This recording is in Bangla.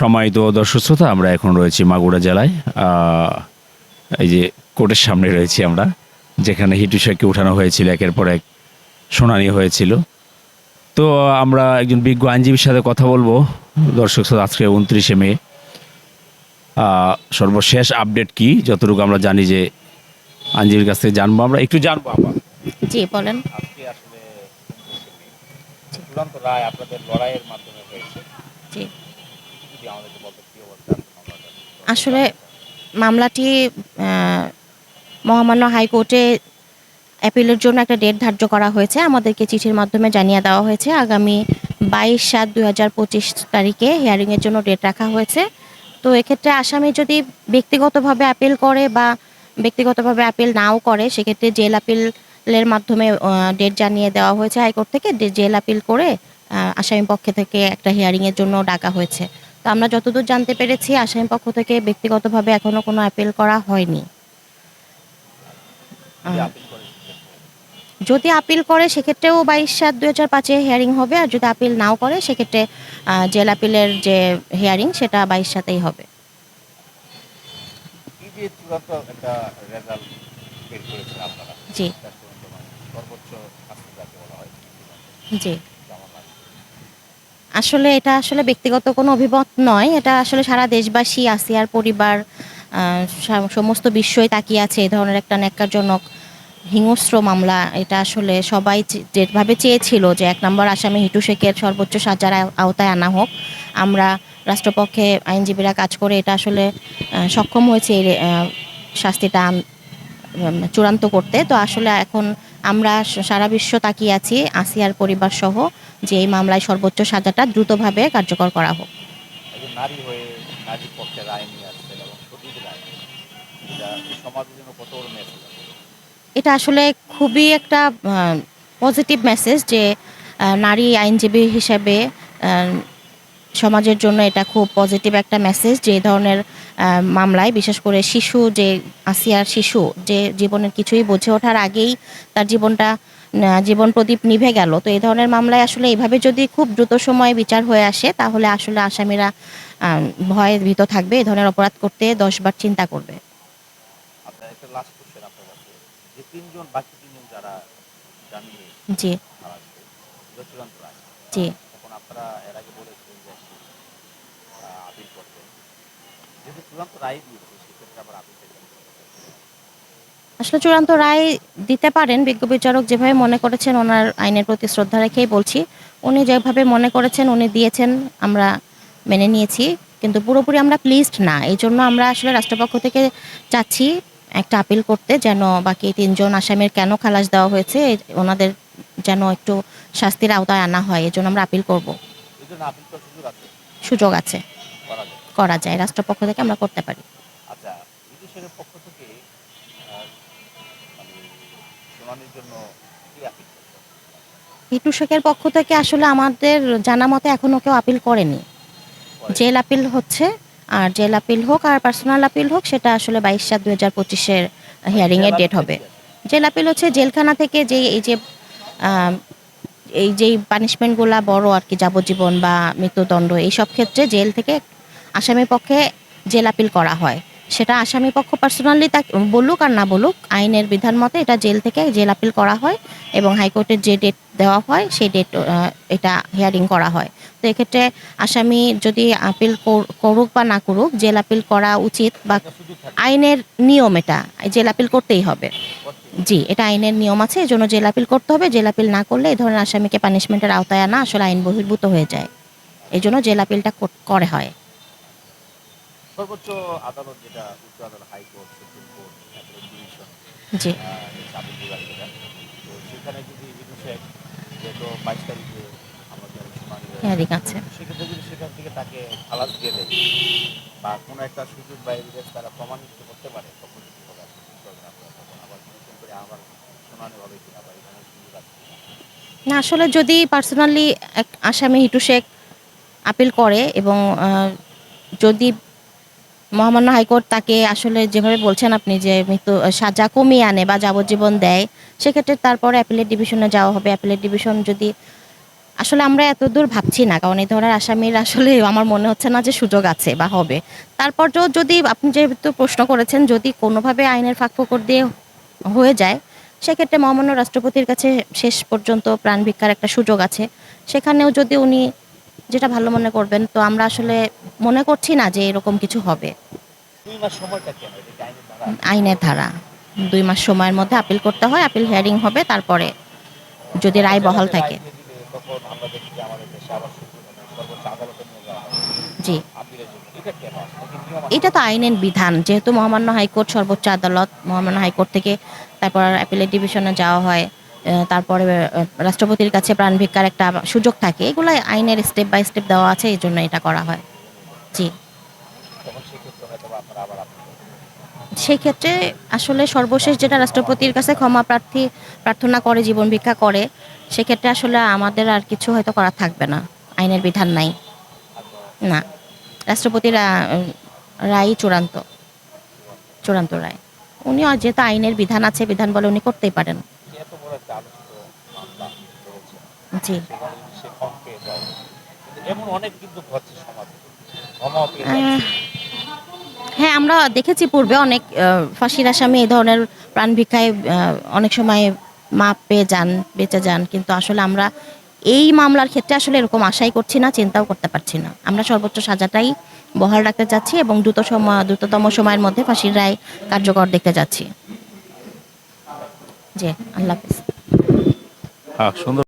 সম্মানিত দর্শক শ্রোতা আমরা এখন রয়েছি মাগুরা জেলায়। এই যে কোর্টের সামনে রয়েছি আমরা যেখানে হিটু শেখকে উঠানো হয়েছিল একের পর এক শুনানি হয়েছিল। তো আমরা একজন বিজ্ঞ আইনজীবীর সাথে কথা বলব। দর্শক শ্রোতা আজকে উনত্রিশে মে। সর্বশেষ আপডেট কি? যতটুকু আমরা জানি যে আইনজীবীর কাছ থেকে জানব আমরা। একটু জানব আবার। জি বলেন। আজকে আসলে রায় আপনাদের লড়াইয়ের মাধ্যমে হয়েছে। জি যদি আমাদেরকে বলতে কি অবস্থা আসলে মামলাটি মহামান্য হাইকোর্টে অ্যাপিলের জন্য একটা ডেট ধার্য করা হয়েছে। আমাদেরকে চিঠির মাধ্যমে জানিয়ে দেওয়া হয়েছে, আগামী বাইশ সাত দুই হাজার পঁচিশ তারিখে হিয়ারিংয়ের জন্য ডেট রাখা হয়েছে। তো এক্ষেত্রে আসামি যদি ব্যক্তিগতভাবে আপিল করে বা ব্যক্তিগতভাবে আপিল নাও করে, সেক্ষেত্রে জেল আপিলের মাধ্যমে ডেট জানিয়ে দেওয়া হয়েছে হাইকোর্ট থেকে জেল আপিল করে আসামি পক্ষে থেকে একটা হিয়ারিংয়ের জন্য ডাকা হয়েছে। তো আমরা যতদূর জানতে পেরেছি আসামি পক্ষ থেকে ব্যক্তিগতভাবে এখনও কোনো অ্যাপিল করা হয়নি। যদি আপিল করে সেক্ষেত্রেও বাইশ সাত দুই হাজার পাঁচে হিয়ারিং হবে আর যদি আপিল নাও করে সেক্ষেত্রে জেল আপিলের যে হিয়ারিং সেটা বাইশ সাতেই হবে। জি। জি। আসলে এটা আসলে ব্যক্তিগত কোনো অভিমত নয়। এটা আসলে সারা দেশবাসী, আসিয়ার পরিবার সমস্ত বিশ্বই তাকিয়ে আছে এই ধরনের একটা ন্যাক্কারজনক হিংস্র মামলা। এটা আসলে সবাই যেভাবে চেয়েছিল যে এক নম্বর আসামি হিটু শেখের সর্বোচ্চ সাজার আও- আওতায় আনা হোক, আমরা রাষ্ট্রপক্ষে আইনজীবীরা কাজ করে এটা আসলে সক্ষম হয়েছে এই শাস্তিটা চূড়ান্ত করতে। তো আসলে এখন আমরা সারা বিশ্ব তাকিয়ে আছি আসিয়ার পরিবার সহ যে এই মামলায় সর্বোচ্চ সাজাটা দ্রুতভাবে কার্যকর করা হোক। নারী হয়ে নারীর পক্ষে রায় নিয়ে আসছেন এবং সঠিক রায়। এটা সমাজের জন্য কত বড় মেসেজ এটা আসলে খুবই একটা পজিটিভ মেসেজ যে নারী আইনজীবী হিসেবে সমাজের জন্য এটা খুব পজিটিভ একটা মেসেজ যে ধরনের মামলায় বিশেষ করে শিশু যে আসিয়ার শিশু যে জীবনের কিছুই বুঝে ওঠার আগেই তার জীবনটা জীবন প্রদীপ নিভে গেল। তো এই ধরনের মামলায় আসলে এইভাবে যদি খুব দ্রুত সময়ে বিচার হয়ে আসে তাহলে আসলে আসামিরা ভয়ে ভীত থাকবে। এই ধরনের অপরাধ করতে দশবার চিন্তা করবে। জি। জি। আসলে চূড়ান্ত রায় দিতে পারেন বিজ্ঞ বিচারক যেভাবে মনে করেছেন ওনার আইনের প্রতি শ্রদ্ধা রেখেই বলছি। উনি যেভাবে মনে করেছেন উনি দিয়েছেন আমরা মেনে নিয়েছি কিন্তু পুরোপুরি আমরা প্লিজড না। এই জন্য আমরা আসলে রাষ্ট্রপক্ষ থেকে চাচ্ছি একটা আপিল করতে যেন বাকি তিনজন আসামির কেন খালাস দেওয়া হয়েছে ওনাদের যেন একটু শাস্তির আওতায় আনা হয় এই জন্য আমরা আপিল করব। সুযোগ আছে। করা যায় রাষ্ট্রপক্ষ থেকে আমরা করতে পারি। আচ্ছা বিদেশের পক্ষ থেকে মানে শুনানির জন্য হিটু শেখের পক্ষ থেকে আসলে আমাদের জানা মতে এখনও কেউ আপিল করেনি। জেল আপিল হচ্ছে আর জেল আপিল হোক আর পার্সোনাল আপিল হোক সেটা আসলে বাইশ সাত দুই হাজার পঁচিশের হিয়ারিং এর ডেট হবে। জেল আপিল হচ্ছে জেলখানা থেকে যে এই যে এই যেই পানিশমেন্টগুলা বড় আর কি যাবজ্জীবন বা মৃত্যুদণ্ড এইসব ক্ষেত্রে জেল থেকে আসামির পক্ষে জেল আপিল করা হয়। সেটা আসামি পক্ষ পার্সোনালি তা বলুক আর না বলুক, আইনের বিধান মতে এটা জেল থেকে জেল আপিল করা হয় এবং হাইকোর্টের যে ডেট দেওয়া হয়, সেই ডেট এটা হিয়ারিং করা হয়। তো এক্ষেত্রে আসামি যদি আপিল কর- করুক বা না করুক, জেল আপিল করা উচিত বা আইনের নিয়ম এটা, জেল আপিল করতেই হবে। জি, এটা আইনের নিয়ম আছে এই জন্য জেল আপিল করতে হবে, জেল আপিল না করলে এই ধরনের আসামিকে পানিশমেন্টের আওতায় আনা আসলে আইন বহির্ভূত হয়ে যায়। এই জন্য জেল আপিলটা করে হয়। সর্বোচ্চ আদালত যেটা উচ্চ আদালত হাইকোর্ট সুপ্রিম কোর্ট তারপরে ডিভিশন জি। আপিল বিভাগ যেটা। তো সেখানে যদি যেহেতু বাইশ তারিখে আমাদের শুনানি আছে। সেক্ষেত্রে যদি সেখান থেকে তাকে খালাস দিয়ে দেয় বা কোনো একটা সুযোগ বা এভিডেন্স তারা প্রমাণিত করতে পারে তখন কি হবে আবার নতুন করে আবার শুনানি হবে কিনা বা এখানে সুযোগ আছে না আসলে যদি পার্সোনালি এক আসামি হিটু শেখ আপিল করে এবং যদি মহামান্য হাইকোর্ট তাকে আসলে যেভাবে বলছেন আপনি যে মৃত্যু সাজা কমিয়ে আনে বা যাবজ্জীবন দেয়, সেক্ষেত্রে তারপরে অ্যাপিলেট ডিভিশনে যাওয়া হবে। অ্যাপিলেট ডিভিশন যদি, আসলে আমরা এত দূর ভাবছি না, কারণ এই ধরনের আসামির আসলে আমার মনে হচ্ছে না যে সুযোগ আছে বা হবে। তারপর যদি আপনি যেহেতু প্রশ্ন করেছেন, যদি কোনোভাবে আইনের ফাঁক ফোকর দিয়ে হয়ে যায়, সেক্ষেত্রে মহামান্য রাষ্ট্রপতির কাছে শেষ পর্যন্ত প্রাণ ভিক্ষার একটা সুযোগ আছে। সেখানেও যদি উনি যেটা ভালো মনে করবেন। তো আমরা আসলে মনে করছি না যে এরকম কিছু হবে। আইনের ধারা? দুই মাস সময়ের মধ্যে আপিল করতে হয় আপিল হিয়ারিং হবে তারপরে যদি রায় বহাল থাকে। জি। এটা তো আইনের বিধান। যেহেতু মহামান্য হাইকোর্ট সর্বোচ্চ আদালত মহামান্য হাইকোর্ট থেকে তারপর অ্যাপিলেট ডিভিশনে যাওয়া হয়। তারপরে রাষ্ট্রপতির কাছে প্রাণ ভিক্ষার একটা সুযোগ থাকে। এগুলো আইনের স্টেপ বাই স্টেপ দেওয়া আছে, এই জন্য এটা করা হয়। জি। সেক্ষেত্রে আসলে সর্বশেষ যেটা রাষ্ট্রপতির কাছে ক্ষমা প্রার্থী, প্রার্থনা করে, জীবন ভিক্ষা করে, সেক্ষেত্রে আসলে আমাদের আর কিছু হয়তো করা থাকবে না। আইনের বিধান নাই। না। রাষ্ট্রপতির রায় চূড়ান্ত। চূড়ান্ত রায়। উনি যেহেতু আইনের বিধান আছে, বিধান বলে উনি করতেই পারেন যে এত বড় একটা আলোচিত মামলা রয়েছে জি এমন অনেক কিন্তু ঘটছে সমাজে। যাচ্ছে হ্যাঁ আমরা দেখেছি পূর্বে অনেক ফাঁসির আসামি এই ধরনের প্রাণ ভিক্ষায় অনেক সময় মাপ পেয়ে যান বেঁচে যান। কিন্তু আসলে আমরা এই মামলার ক্ষেত্রে আসলে এরকম আশাই করছি না চিন্তাও করতে পারছি না। আমরা সর্বোচ্চ সাজাটাই বহাল রাখতে যাচ্ছি এবং দ্রুত সময় দ্রুততম সময়ের মধ্যে ফাঁসির রায় কার্যকর দেখতে যাচ্ছি জি আল্লাহ হাফিজ। হ্যাঁ সুন্দর